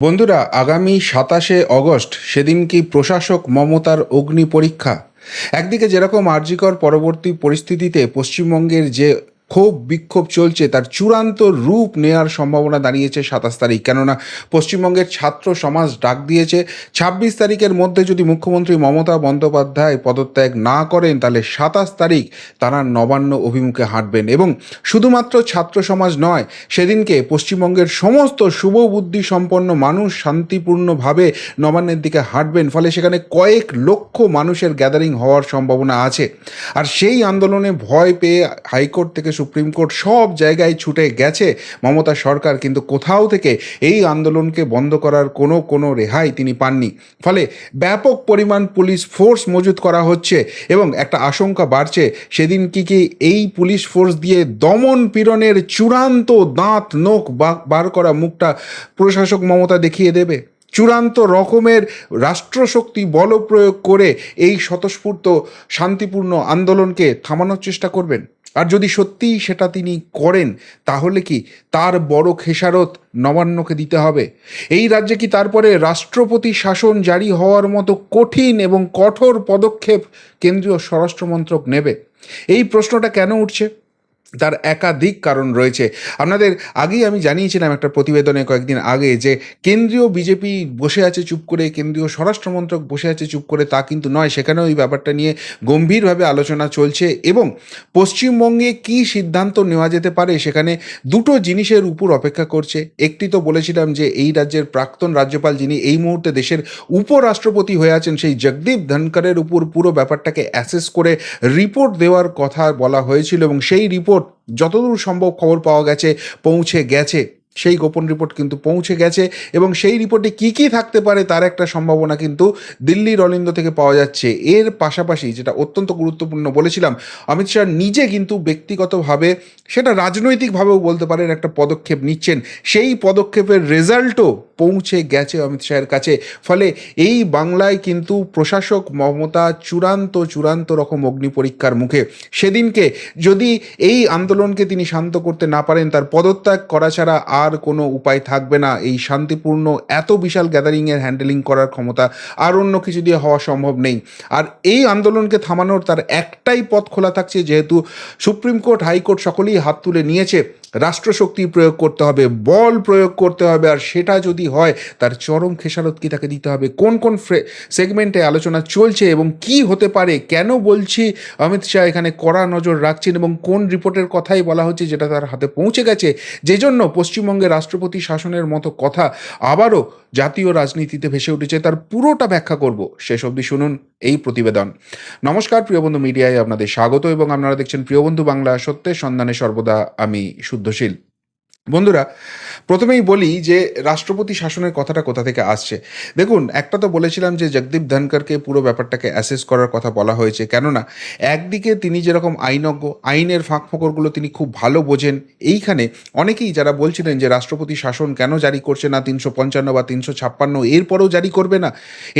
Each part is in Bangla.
বন্ধুরা, আগামী সাতাশে অগস্ট সেদিন কি প্রশাসক মমতার অগ্নি পরীক্ষা? একদিকে যেরকম আর্যিকর পরবর্তী পরিস্থিতিতে পশ্চিমবঙ্গের যে ক্ষোভ বিক্ষোভ চলছে, তার চূড়ান্ত রূপ নেওয়ার সম্ভাবনা দাঁড়িয়েছে সাতাশ তারিখ। কেননা পশ্চিমবঙ্গের ছাত্র সমাজ ডাক দিয়েছে, ছাব্বিশ তারিখের মধ্যে যদি মুখ্যমন্ত্রী মমতা বন্দ্যোপাধ্যায় পদত্যাগ না করেন, তাহলে সাতাশ তারিখ তারা নবান্ন অভিমুখে হাঁটবেন। এবং শুধুমাত্র ছাত্র সমাজ নয়, সেদিনকে পশ্চিমবঙ্গের সমস্ত শুভ বুদ্ধি সম্পন্ন মানুষ শান্তিপূর্ণভাবে নবান্নের দিকে হাঁটবেন, ফলে সেখানে কয়েক লক্ষ মানুষের গ্যাদারিং হওয়ার সম্ভাবনা আছে। আর সেই আন্দোলনে ভয় পেয়ে হাইকোর্ট থেকে সুপ্রিম কোর্ট সব জায়গায় ছুটে গেছে। মমতা সরকার কিন্তু কোথাও থেকে এই আন্দোলনকে বন্ধ করার কোনো কোনো রেহাই তিনি পাননি। ফলে ব্যাপক পরিমাণ পুলিশ ফোর্স মজুত করা হচ্ছে এবং একটা আশঙ্কা বাড়ছে, সেদিন কি কি এই পুলিশ ফোর্স দিয়ে দমন পীড়নের চূড়ান্ত দাঁত, নোখ বার করা মুখটা প্রশাসক মমতা দেখিয়ে দেবে? চূড়ান্ত রকমের রাষ্ট্রশক্তি বল প্রয়োগ করে এই স্বতঃস্ফূর্ত শান্তিপূর্ণ আন্দোলনকে থামানোর চেষ্টা করবেন। আর যদি সত্যিই সেটা তিনি করেন, তাহলে কি তার বড় খেসারত নবান্নকে দিতে হবে? এই রাজ্যে কি তারপরে রাষ্ট্রপতি শাসন জারি হওয়ার মতো কঠিন এবং কঠোর পদক্ষেপ কেন্দ্রীয় স্বরাষ্ট্রমন্ত্রক নেবে? এই প্রশ্নটা কেন উঠছে? তার একাধিক কারণ রয়েছে। আপনাদের আগেই আমি জানিয়েছিলাম একটা প্রতিবেদনে কয়েকদিন আগে যে, কেন্দ্রীয় বিজেপি বসে আছে চুপ করে, কেন্দ্রীয় স্বরাষ্ট্রমন্ত্রক বসে আছে চুপ করে, তা কিন্তু নয়। সেখানেও এই ব্যাপারটা নিয়ে গম্ভীরভাবে আলোচনা চলছে এবং পশ্চিমবঙ্গে কি সিদ্ধান্ত নেওয়া যেতে পারে, সেখানে দুটো জিনিসের উপর অপেক্ষা করছে। একটি তো বলেছিলাম যে, এই রাজ্যের প্রাক্তন রাজ্যপাল যিনি এই মুহূর্তে দেশের উপরাষ্ট্রপতি হয়ে আছেন, সেই জগদীপ ধনকরের উপর পুরো ব্যাপারটাকে অ্যাসেস করে রিপোর্ট দেওয়ার কথা বলা হয়েছিল এবং সেই রিপোর্ট যতদূর সম্ভব খবর পাওয়া গেছে, পৌঁছে গেছে। সেই গোপন রিপোর্ট কিন্তু পৌঁছে গেছে এবং সেই রিপোর্টে কি কি থাকতে পারে তার একটা সম্ভাবনা কিন্তু দিল্লির অলিন্দ থেকে পাওয়া যাচ্ছে। এর পাশাপাশি যেটা অত্যন্ত গুরুত্বপূর্ণ বলেছিলাম, অমিত শাহ নিজে কিন্তু ব্যক্তিগতভাবে সেটা রাজনৈতিকভাবেও বলতে পারেন একটা পদক্ষেপ নিচ্ছেন। সেই পদক্ষেপের রেজাল্টও পৌঁছে গেছে অমিত শাহের কাছে। ফলে এই বাংলায় কিন্তু প্রশাসক মমতা চূড়ান্ত চূড়ান্ত রকম অগ্নি পরীক্ষার মুখে। সেদিনকে যদি এই আন্দোলনকে তিনি শান্ত করতে না পারেন, তার পদত্যাগ করা ছাড়া আর কোনো উপায় থাকবে না। এই শান্তিপূর্ণ, এত বিশাল গ্যাদারিংয়ের হ্যান্ডেলিং করার ক্ষমতা আর অন্য কিছু দিয়ে হওয়া সম্ভব নেই। আর এই আন্দোলনকে থামানোর তার একটাই পথ খোলা থাকছে, যেহেতু সুপ্রিম কোর্ট, হাইকোর্ট সকলেই হাত তুলে নিয়েছে। রাষ্ট্রশক্তি প্রয়োগ করতে হবে, বল প্রয়োগ করতে হবে, আর সেটা যদি হয়, তার চরম খেসারত কি তাকে দিতে হবে? কোন কোন সেগমেন্টে আলোচনা চলছে এবং কি হতে পারে? কেন বলছি? অমিত শাহ এখানে কড়া নজর রাখছেন এবং কোন রিপোর্টের কথাই বলা হচ্ছে যেটা তার হাতে পৌঁছে গেছে? যে জন্য পশ্চিমবঙ্গে রাষ্ট্রপতি শাসনের মতো কথা আবারও জাতীয় রাজনীতিতে ভেসে উঠেছে, তার পুরোটা ব্যাখ্যা করব। শেষ অবধি শুনুন এই প্রতিবেদন। নমস্কার প্রিয়বন্ধু মিডিয়ায় আপনাদের স্বাগত এবং আপনারা দেখছেন প্রিয়বন্ধু বাংলা সত্যের সন্ধানে সর্বদা আমি do Gil. বন্ধুরা, প্রথমেই বলি যে রাষ্ট্রপতি শাসনের কথাটা কোথা থেকে আসছে। দেখুন, একটা তো বলেছিলাম যে জগদীপ ধনকরকে পুরো ব্যাপারটাকে অ্যাসেস করার কথা বলা হয়েছে, কেননা একদিকে তিনি যেরকম আইনজ্ঞ, আইনের ফাঁক ফোকরগুলো তিনি খুব ভালো বোঝেন, এইখানে অনেকেই যারা বলছিলেন যে রাষ্ট্রপতি শাসন কেন জারি করছে না, তিনশো পঞ্চান্ন বা তিনশো ছাপ্পান্ন, এরপরেও জারি করবে না।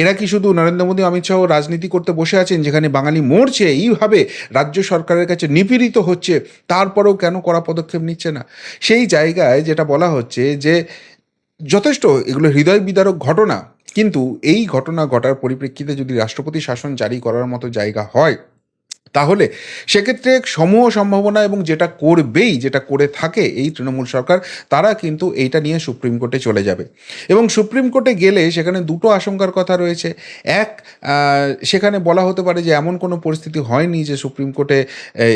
এরা কি শুধু নরেন্দ্র মোদী, অমিত শাহ রাজনীতি করতে বসে আছেন, যেখানে বাঙালি মরছে, এইভাবে রাজ্য সরকারের কাছে নিপীড়িত হচ্ছে, তারপরেও কেন কড়া পদক্ষেপ নিচ্ছে না? সেই জায়গায় যেটা বলা হচ্ছে যে যথেষ্ট এগুলো হৃদয় বিদারক ঘটনা, কিন্তু এই ঘটনা ঘটার পরিপ্রেক্ষিতে যদি রাষ্ট্রপতি শাসন জারি করার মতো জায়গা হয় তাহলে সেক্ষেত্রে সমূহ সম্ভাবনা এবং যেটা করবেই, যেটা করে থাকে এই তৃণমূল সরকার, তারা কিন্তু এইটা নিয়ে সুপ্রিম কোর্টে চলে যাবে। এবং সুপ্রিম কোর্টে গেলে সেখানে দুটো আশঙ্কার কথা রয়েছে। এক সেখানে বলা হতে পারে যে এমন কোনো পরিস্থিতি হয়নি যে সুপ্রিম কোর্টে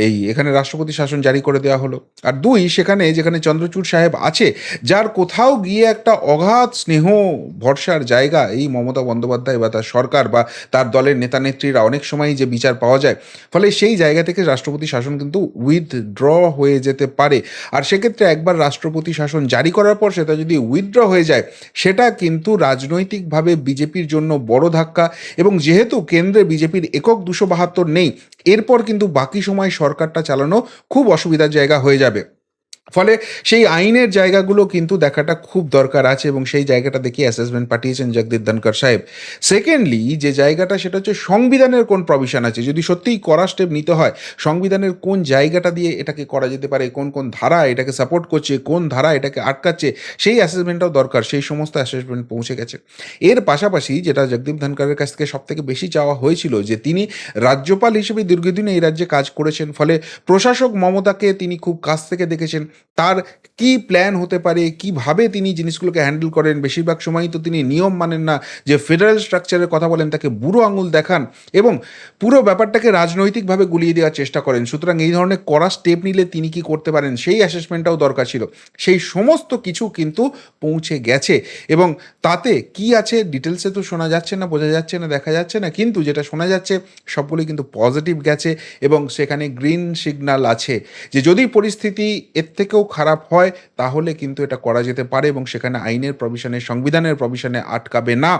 এই, এখানে রাষ্ট্রপতি শাসন জারি করে দেওয়া হলো। আর দুই, সেখানে, যেখানে চন্দ্রচূড় সাহেব আছে, যার কোথাও গিয়ে একটা অগাধ স্নেহ ভরসার জায়গা এই মমতা বন্দ্যোপাধ্যায় বা তার সরকার বা তার দলের নেতা নেত্রীরা অনেক সময় যে বিচার পাওয়া যায়, ফলে সেই জায়গা থেকে রাষ্ট্রপতি শাসন কিন্তু উইথড্র হয়ে যেতে পারে। আর সেক্ষেত্রে একবার রাষ্ট্রপতি শাসন জারি করার পর সেটা যদি উইথড্র হয়ে যায়, সেটা কিন্তু রাজনৈতিকভাবে বিজেপির জন্য বড় ধাক্কা এবং যেহেতু কেন্দ্রে বিজেপির একক দুশো বাহাত্তর নেই, এরপর কিন্তু বাকি সময় সরকারটা চালানো খুব অসুবিধার জায়গা হয়ে যাবে। ফলে সেই আইনের জায়গাগুলো কিন্তু দেখাটা খুব দরকার আছে এবং সেই জায়গাটা দেখে অ্যাসেসমেন্ট পাঠিয়েছেন জগদীপ ধনকর সাহেব। সেকেন্ডলি যে জায়গাটা সেটা হচ্ছে সংবিধানের কোন প্রভিশন আছে? যদি সত্যিই করা স্টেপ নিতে হয়, সংবিধানের কোন জায়গাটা দিয়ে এটাকে করা যেতে পারে, কোন কোন ধারা এটাকে সাপোর্ট করছে, কোন ধারা এটাকে আটকাচ্ছে, সেই অ্যাসেসমেন্টটাও দরকার, সেই সমস্ত অ্যাসেসমেন্ট পৌঁছে গেছে। এর পাশাপাশি যেটা জগদীপ ধনকরের কাছ থেকে সব থেকে বেশি চাওয়া হয়েছিল যে তিনি রাজ্যপাল হিসেবে দীর্ঘদিন এই রাজ্যে কাজ করেছেন, ফলে প্রশাসক মমতাকে তিনি খুব কাছ থেকে দেখেছেন। তার কি প্ল্যান হতে পারে, কীভাবে তিনি জিনিসগুলোকে হ্যান্ডেল করেন, বেশিরভাগ সময়ই তো তিনি নিয়ম মানেন না যে ফেডারেল স্ট্রাকচারের কথা বলেন, তাকে বুড়ো আঙুল দেখান এবং পুরো ব্যাপারটাকে রাজনৈতিকভাবে গুলিয়ে দেওয়ার চেষ্টা করেন। সুতরাং এই ধরনের কড়া স্টেপ নিলে তিনি কি করতে পারেন, সেই অ্যাসেসমেন্টটাও দরকার ছিল। সেই সমস্ত কিছু কিন্তু পৌঁছে গেছে এবং তাতে কি আছে ডিটেলসে তো শোনা যাচ্ছে না, বোঝা যাচ্ছে না, দেখা যাচ্ছে না, কিন্তু যেটা শোনা যাচ্ছে, সবগুলোই কিন্তু পজিটিভ গেছে এবং সেখানে গ্রিন সিগন্যাল আছে যে যদি পরিস্থিতি এর থেকেও খারাপ হয়, তাহলে কিন্তু এটা করা যেতে পারে এবং সেখানে আইনের প্রভিশনে সংবিধানের প্রভিশনে আটকাবে না।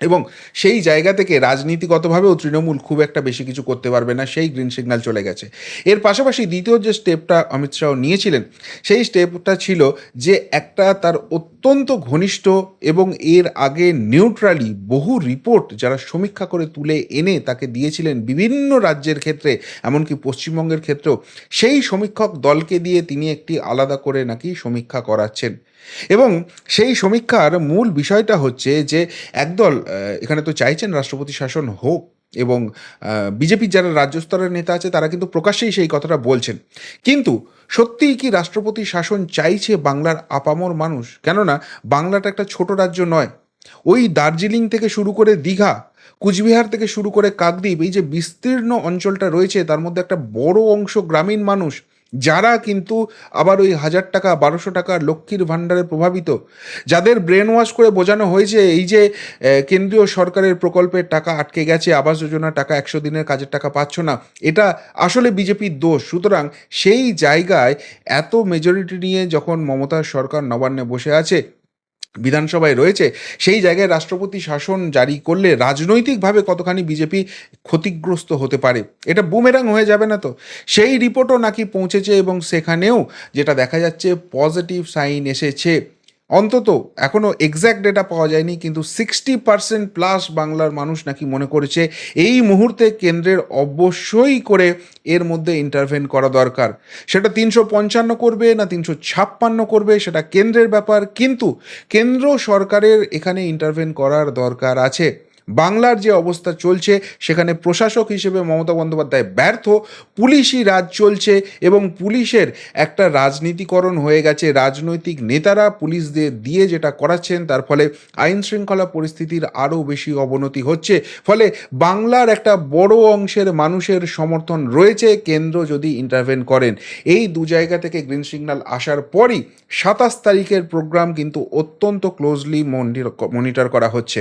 এবং সেই জায়গা থেকে রাজনীতিগতভাবেও তৃণমূল খুব একটা বেশি কিছু করতে পারবে না, সেই গ্রিন সিগন্যাল চলে গেছে। এর পাশাপাশি দ্বিতীয় যে স্টেপটা অমিত শাহ নিয়েছিলেন, সেই স্টেপটা ছিল যে একটা তার অত্যন্ত ঘনিষ্ঠ এবং এর আগে নিউট্রালি বহু রিপোর্ট যারা সমীক্ষা করে তুলে এনে তাকে দিয়েছিলেন বিভিন্ন রাজ্যের ক্ষেত্রে, এমনকি পশ্চিমবঙ্গের ক্ষেত্রেও, সেই সমীক্ষক দলকে দিয়ে তিনি একটি আলাদা করে নাকি সমীক্ষা করাচ্ছেন। এবং সেই সমীক্ষার মূল বিষয়টা হচ্ছে যে একদল এখানে তো চাইছেন রাষ্ট্রপতি শাসন হোক এবং বিজেপির যারা রাজ্য স্তরের নেতা আছে তারা কিন্তু প্রকাশ্যেই সেই কথাটা বলছেন। কিন্তু সত্যিই কি রাষ্ট্রপতি শাসন চাইছে বাংলার আপামর মানুষ? কেননা বাংলাটা একটা ছোট রাজ্য নয়। ওই দার্জিলিং থেকে শুরু করে দীঘা, কুচবিহার থেকে শুরু করে কাকদ্বীপ, এই যে বিস্তীর্ণ অঞ্চলটা রয়েছে, তার মধ্যে একটা বড় অংশ গ্রামীণ মানুষ। যারা কিন্তু আবার ওই হাজার টাকা, বারোশো টাকা লক্ষ্মীর ভাণ্ডারে প্রভাবিত, যাদের ব্রেন ওয়াশ করে বোঝানো হয়েছে এই যে কেন্দ্রীয় সরকারের প্রকল্পের টাকা আটকে গেছে, আবাস যোজনা টাকা একশো দিনের কাজের টাকা পাচ্ছ না, এটা আসলে বিজেপির দোষ। সুতরাং সেই জায়গায় এত মেজরিটি নিয়ে যখন মমতার সরকার নবান্নে বসে আছে বিধানসভায় রয়েছে, সেই জায়গায় রাষ্ট্রপতি শাসন জারি করলে রাজনৈতিকভাবে কতখানি বিজেপি ক্ষতিগ্রস্ত হতে পারে? এটা বুমেরাং হয়ে যাবে না তো? সেই রিপোর্টও নাকি পৌঁছেছে এবং সেখানেও যেটা দেখা যাচ্ছে, পজিটিভ সাইন এসেছে। অন্তত এখনও এক্স্যাক্ট ডেটা পাওয়া যায়নি, কিন্তু সিক্সটি পার্সেন্ট প্লাস বাংলার মানুষ নাকি মনে করেছে এই মুহূর্তে কেন্দ্রের অবশ্যই করে এর মধ্যে ইন্টারভেন করা দরকার। সেটা তিনশো পঞ্চান্ন করবে না তিনশো ছাপ্পান্ন করবে, সেটা কেন্দ্রের ব্যাপার, কিন্তু কেন্দ্র সরকারের এখানে ইন্টারভেন করার দরকার আছে। বাংলার যে অবস্থা চলছে, সেখানে প্রশাসক হিসেবে মমতা বন্দ্যোপাধ্যায় ব্যর্থ পুলিশই রাজ চলছে এবং পুলিশের একটা রাজনীতিকরণ হয়ে গেছে। রাজনৈতিক নেতারা পুলিশদের দিয়ে যেটা করাচ্ছেন, তার ফলে আইন শৃঙ্খলা পরিস্থিতির আরও বেশি অবনতি হচ্ছে। ফলে বাংলার একটা বড় অংশের মানুষের সমর্থন রয়েছে, কেন্দ্র যদি ইন্টারভেন করেন। এই দু জায়গা থেকে গ্রিন সিগন্যাল আসার পরই সাতাশ তারিখের প্রোগ্রাম কিন্তু অত্যন্ত ক্লোজলি মনিটর করা হচ্ছে।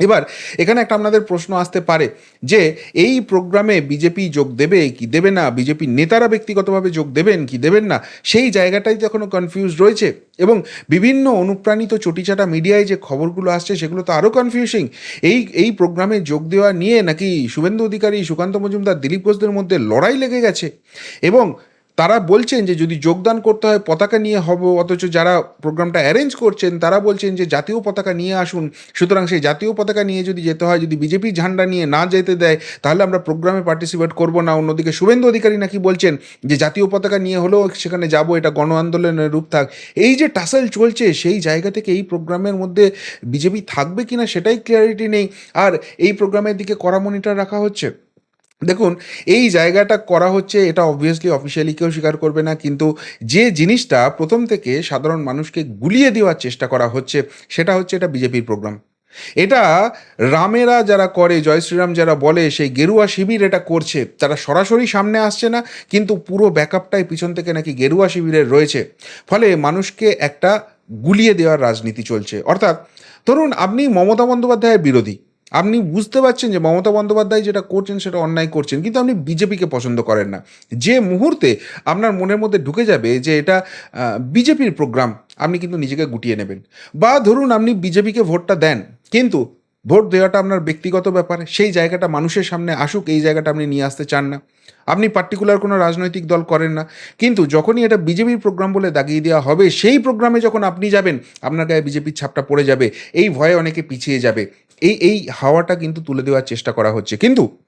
এবার এখানে একটা আপনাদের প্রশ্ন আসতে পারে যে এই প্রোগ্রামে বিজেপি যোগ দেবে, কি দেবে না? বিজেপি নেতারা ব্যক্তিগতভাবে যোগ দেবেন, কি দেবেন না? সেই জায়গাটাই তো এখনও কনফিউজ রয়েছে এবং বিভিন্ন অনুপ্রাণিত চটিচাটা মিডিয়ায় যে খবরগুলো আসছে সেগুলো তো আরও কনফিউজিং এই এই প্রোগ্রামে যোগ দেওয়া নিয়ে নাকি শুভেন্দু অধিকারী, সুকান্ত মজুমদার, দিলীপ ঘোষদের মধ্যে লড়াই লেগে গেছে এবং তারা বলছেন যে যদি যোগদান করতে হয়, পতাকা নিয়ে হব, অথচ যারা প্রোগ্রামটা অ্যারেঞ্জ করছেন, তারা বলছেন যে জাতীয় পতাকা নিয়ে আসুন। সুতরাং সেই জাতীয় পতাকা নিয়ে যদি যেতে হয়, যদি বিজেপি ঝান্ডা নিয়ে না যেতে দেয়, তাহলে আমরা প্রোগ্রামে পার্টিসিপেট করব না। অন্যদিকে শুভেন্দু অধিকারী নাকি বলছেন যে জাতীয় পতাকা নিয়ে হলেও সেখানে যাব, এটা গণ আন্দোলনের রূপ থাক। এই যে টাসেল চলছে, সেই জায়গা থেকে এই প্রোগ্রামের মধ্যে বিজেপি থাকবে কিনা, সেটাই ক্লিয়ারিটি নেই। আর এই প্রোগ্রামের দিকে কড়া মনিটর রাখা হচ্ছে। দেখুন, এই জায়গাটা করা হচ্ছে, এটা অবভিয়াসলি অফিসিয়ালি কেউ স্বীকার করবে না, কিন্তু যে জিনিসটা প্রথম থেকে সাধারণ মানুষকে গুলিয়ে দেওয়ার চেষ্টা করা হচ্ছে, সেটা হচ্ছে এটা বিজেপির প্রোগ্রাম এটা রামেরা যারা করে, জয় শ্রীরাম যারা বলে, সেই গেরুয়া শিবির এটা করছে। তারা সরাসরি সামনে আসছে না, কিন্তু পুরো ব্যাকআপটাই পিছন থেকে নাকি গেরুয়া শিবিরের রয়েছে। ফলে মানুষকে একটা গুলিয়ে দেওয়ার রাজনীতি চলছে। অর্থাৎ, ধরুন, আপনি মমতা বন্দ্যোপাধ্যায়ের বিরোধী। আপনি বুঝতে পারছেন যে মমতা বন্দ্যোপাধ্যায় যেটা করছেন সেটা অন্যায় করছেন, কিন্তু আপনি বিজেপিকে পছন্দ করেন না। যে মুহূর্তে আপনার মনের মধ্যে ঢুকে যাবে যে এটা বিজেপির প্রোগ্রাম, আপনি কিন্তু নিজেকে গুটিয়ে নেবেন। বা ধরুন আপনি বিজেপিকে ভোটটা দেন, কিন্তু ভোট দেওয়াটা আপনার ব্যক্তিগত ব্যাপার, সেই জায়গাটা মানুষের সামনে আসুক, এই জায়গাটা আপনি নিয়ে আসতে চান না। আপনি পার্টিকুলার কোনো রাজনৈতিক দল করেন না, কিন্তু যখনই এটা বিজেপির প্রোগ্রাম বলে দাগিয়ে দেওয়া হবে, সেই প্রোগ্রামে যখন আপনি যাবেন, আপনার গায়ে বিজেপির ছাপটা পড়ে যাবে, এই ভয়ে অনেকে পিছিয়ে যাবে। এই এই হাওয়াটা কিন্তু তুলে দেওয়ার চেষ্টা করা হচ্ছে। কিন্তু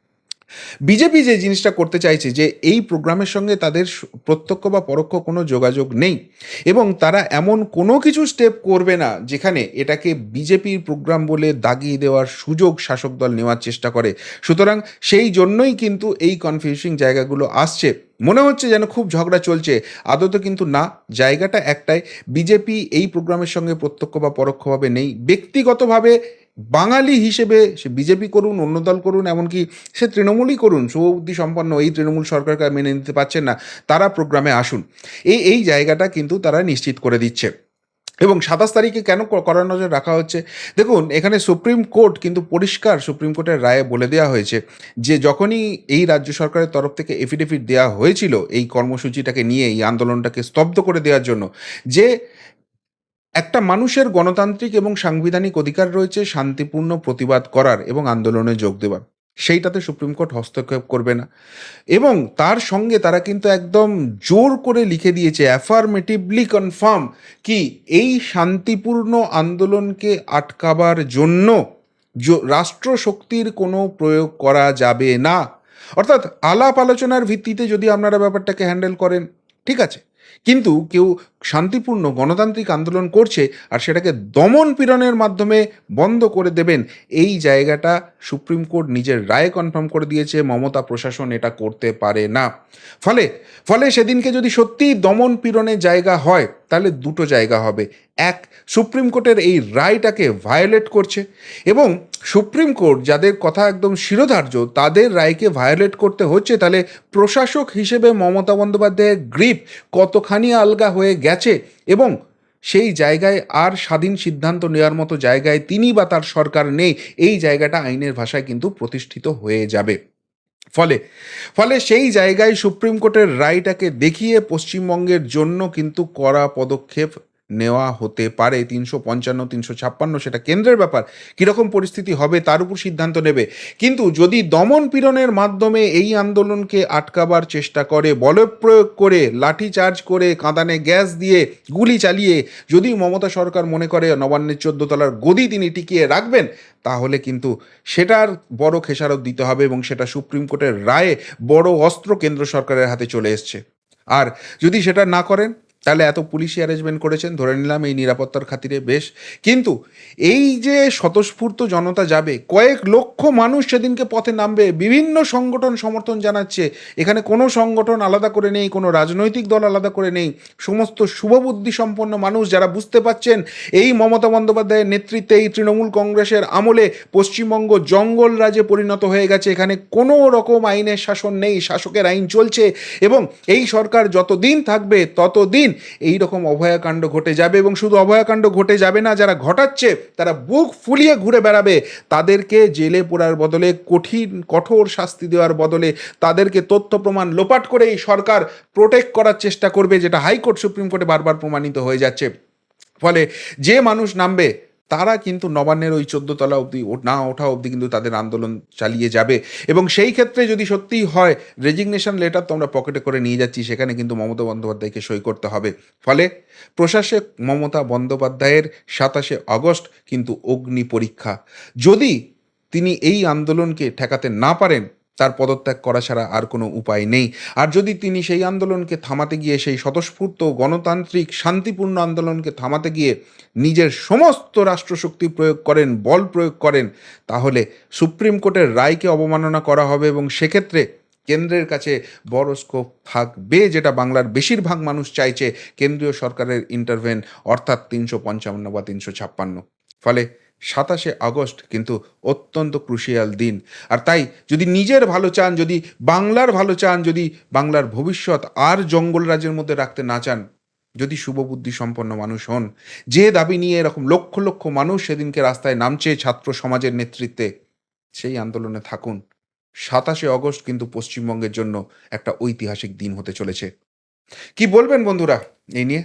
বিজেপি যে জিনিসটা করতে চাইছে যে এই প্রোগ্রামের সঙ্গে তাদের প্রত্যক্ষ বা পরোক্ষ কোনো যোগাযোগ নেই এবং তারা এমন কোনো কিছু স্টেপ করবে না যেখানে এটাকে বিজেপির প্রোগ্রাম বলে দাগিয়ে দেওয়ার সুযোগ শাসক দল নেওয়ার চেষ্টা করে। সুতরাং সেই জন্যই কিন্তু এই কনফিউজিং জায়গাগুলো আসছে। মনে হচ্ছে যেন খুব ঝগড়া চলছে। আদত কিন্তু না, জায়গাটা একটাই। বিজেপি এই প্রোগ্রামের সঙ্গে প্রত্যক্ষ বা পরোক্ষভাবে নেই। ব্যক্তিগতভাবে বাঙালি হিসেবে সে বিজেপি করুন, অন্য দল করুন, এমনকি সে তৃণমূলই করুন শুভবুদ্ধি সম্পন্ন এই তৃণমূল সরকারকে মেনে নিতে পারছেন না, তারা প্রোগ্রামে আসুন। এই এই জায়গাটা কিন্তু তারা নিশ্চিত করে দিচ্ছে। এবং সাতাশ তারিখে কেন ক- কড়া নজর রাখা হচ্ছে? দেখুন, এখানে সুপ্রিম কোর্ট কিন্তু পরিষ্কার সুপ্রিম কোর্টের রায়ে বলে দেওয়া হয়েছে যে, যখনই এই রাজ্য সরকারের তরফ থেকে এফিডেভিট দেওয়া হয়েছিল এই কর্মসূচিটাকে নিয়ে, এই আন্দোলনটাকে স্তব্ধ করে দেওয়ার জন্য, যে একটা মানুষের গণতান্ত্রিক এবং সাংবিধানিক অধিকার রয়েছে শান্তিপূর্ণ প্রতিবাদ করার এবং আন্দোলনে যোগ দেওয়ার। সেইটাতে সুপ্রিম কোর্ট হস্তক্ষেপ করবে না। এবং তার সঙ্গে তারা কিন্তু একদম জোর করে লিখে দিয়েছে অ্যাফার্মেটিভলি কনফার্ম কি এই শান্তিপূর্ণ আন্দোলনকে আটকাবার জন্য রাষ্ট্রশক্তির কোনো প্রয়োগ করা যাবে না। অর্থাৎ আলাপ আলোচনার ভিত্তিতে যদি আপনারা ব্যাপারটাকে হ্যান্ডেল করেন, ঠিক আছে। কিন্তু কেউ শান্তিপূর্ণ গণতান্ত্রিক আন্দোলন করছে আর সেটাকে দমন পীড়নের মাধ্যমে বন্ধ করে দেবেন, এই জায়গাটা সুপ্রিম কোর্ট নিজের রায় কনফার্ম করে দিয়েছে, মমতা প্রশাসন এটা করতে পারে না। ফলে ফলে সেদিনকে যদি সত্যিই দমন পীড়নের জায়গা হয় তাহলে দুটো জায়গা হবে। এক, সুপ্রিম কোর্টের এই রায়টাকে ভায়োলেট করছে এবং সুপ্রিম কোর্ট যাদের কথা একদম শিরোধার্য, তাদের রায়কে ভায়োলেট করতে হচ্ছে, তাহলে প্রশাসক হিসেবে মমতা বন্দ্যোপাধ্যায়ের গ্রিপ কতখানি আলগা হয়ে গেছে এবং সেই জায়গায় আর স্বাধীন সিদ্ধান্ত নেওয়ার মতো জায়গায় তিনি বা তার সরকার নেই, এই জায়গাটা আইনের ভাষায় কিন্তু প্রতিষ্ঠিত হয়ে যাবে। ফলে ফলে সেই জায়গায় সুপ্রিম কোর্টের রায়টাকে দেখিয়ে পশ্চিমবঙ্গের জন্য কিন্তু কড়া পদক্ষেপ নেওয়া হতে পারে, তিনশো পঞ্চান্ন, তিনশো ছাপ্পান্ন, সেটা কেন্দ্রের ব্যাপার। কীরকম পরিস্থিতি হবে তার উপর সিদ্ধান্ত নেবে। কিন্তু যদি দমন পীড়নের মাধ্যমে এই আন্দোলনকে আটকাবার চেষ্টা করে বলপ্রয়োগ করে, লাঠি চার্জ করে, কাঁদানে গ্যাস দিয়ে গুলি চালিয়ে যদি মমতা সরকার মনে করে নবান্নের চোদ্দ তলার গদি তিনি টিকিয়ে রাখবেন, তাহলে কিন্তু সেটার বড় খেসারত দিতে হবে এবং সেটা সুপ্রিম কোর্টের রায়ে বড় অস্ত্র কেন্দ্র সরকারের হাতে চলে এসছে। আর যদি সেটা না করেন তাহলে এত পুলিশি অ্যারেঞ্জমেন্ট করেছেন, ধরে নিলাম এই নিরাপত্তার খাতিরে বেশ। কিন্তু এই যে স্বতঃস্ফূর্ত জনতা যাবে, কয়েক লক্ষ মানুষ সেদিনকে পথে নামবে, বিভিন্ন সংগঠন সমর্থন জানাচ্ছে। এখানে কোনো সংগঠন আলাদা করে নেই, কোনো রাজনৈতিক দল আলাদা করে নেই। সমস্ত শুভবুদ্ধি সম্পন্ন মানুষ যারা বুঝতে পাচ্ছেন এই মমতা বন্দ্যোপাধ্যায়ের নেতৃত্বে এই তৃণমূল কংগ্রেসের আমলে পশ্চিমবঙ্গ জঙ্গল রাজে পরিণত হয়ে গেছে। এখানে কোনো রকম আইনের শাসন নেই, শাসকের আইন চলছে এবং এই সরকার যতদিন থাকবে, ততদিন এই রকম অভয়াকাণ্ড ঘটে যাবে এবং শুধু অভয়াকাণ্ড ঘটে যাবে না, যারা ঘটাচ্ছে, তারা বুক ফুলিয়ে ঘুরে বেড়াবে। তাদেরকে জেলে পোড়ার বদলে, কঠিন, কঠোর শাস্তি দেওয়ার বদলে, তাদেরকে তথ্য প্রমাণ লোপাট করে এই সরকার প্রোটেক্ট করার চেষ্টা করবে, যেটা হাইকোর্ট সুপ্রিম কোর্টে বারবার প্রমাণিত হয়ে যাচ্ছে। ফলে যে মানুষ নামবে তারা কিন্তু নবান্নের ওই চোদ্দ তলা অবধি না ওঠা অবধি কিন্তু তাদের আন্দোলন চালিয়ে যাবে। এবং সেই ক্ষেত্রে যদি সত্যিই হয় রেজিগনেশন লেটার তো আমরা পকেটে করে নিয়ে যাচ্ছি, সেখানে কিন্তু মমতা বন্দ্যোপাধ্যায়কে সই করতে হবে। ফলে প্রশাসক মমতা বন্দ্যোপাধ্যায়ের সাতাশে আগস্ট কিন্তু অগ্নি পরীক্ষা। যদি তিনি এই আন্দোলনকে ঠেকাতে না পারেন তার পদত্যাগ করা ছাড়া আর কোনো উপায় নেই। আর যদি তিনি সেই আন্দোলনকে থামাতে গিয়ে সেই স্বতঃস্ফূর্ত গণতান্ত্রিক শান্তিপূর্ণ আন্দোলনকে থামাতে গিয়ে নিজের সমস্ত রাষ্ট্রশক্তি প্রয়োগ করেন, বল প্রয়োগ করেন, তাহলে সুপ্রিম কোর্টের রায়কে অবমাননা করা হবে এবং সেক্ষেত্রে কেন্দ্রের কাছে বড় স্কোপ থাকবে, যেটা বাংলার বেশিরভাগ মানুষ চাইছে, কেন্দ্রীয় সরকারের ইন্টারভেন অর্থাৎ তিনশো পঞ্চান্ন বা তিনশো ছাপ্পান্ন। ফলে সাতাশে আগস্ট কিন্তু অত্যন্ত ক্রুশিয়াল দিন। আর তাই যদি নিজের ভালো চান, যদি বাংলার ভালো চান, যদি বাংলার ভবিষ্যৎ আর জঙ্গল রাজ্যের মধ্যে রাখতে না চান, যদি শুভবুদ্ধি সম্পন্ন মানুষ হন, যে দাবি নিয়ে এরকম লক্ষ লক্ষ মানুষ সেদিনকে রাস্তায় নামছে ছাত্র সমাজের নেতৃত্বে, সেই আন্দোলনে থাকুন। সাতাশে অগস্ট কিন্তু পশ্চিমবঙ্গের জন্য একটা ঐতিহাসিক দিন হতে চলেছে। কি বলবেন বন্ধুরা এই নিয়ে?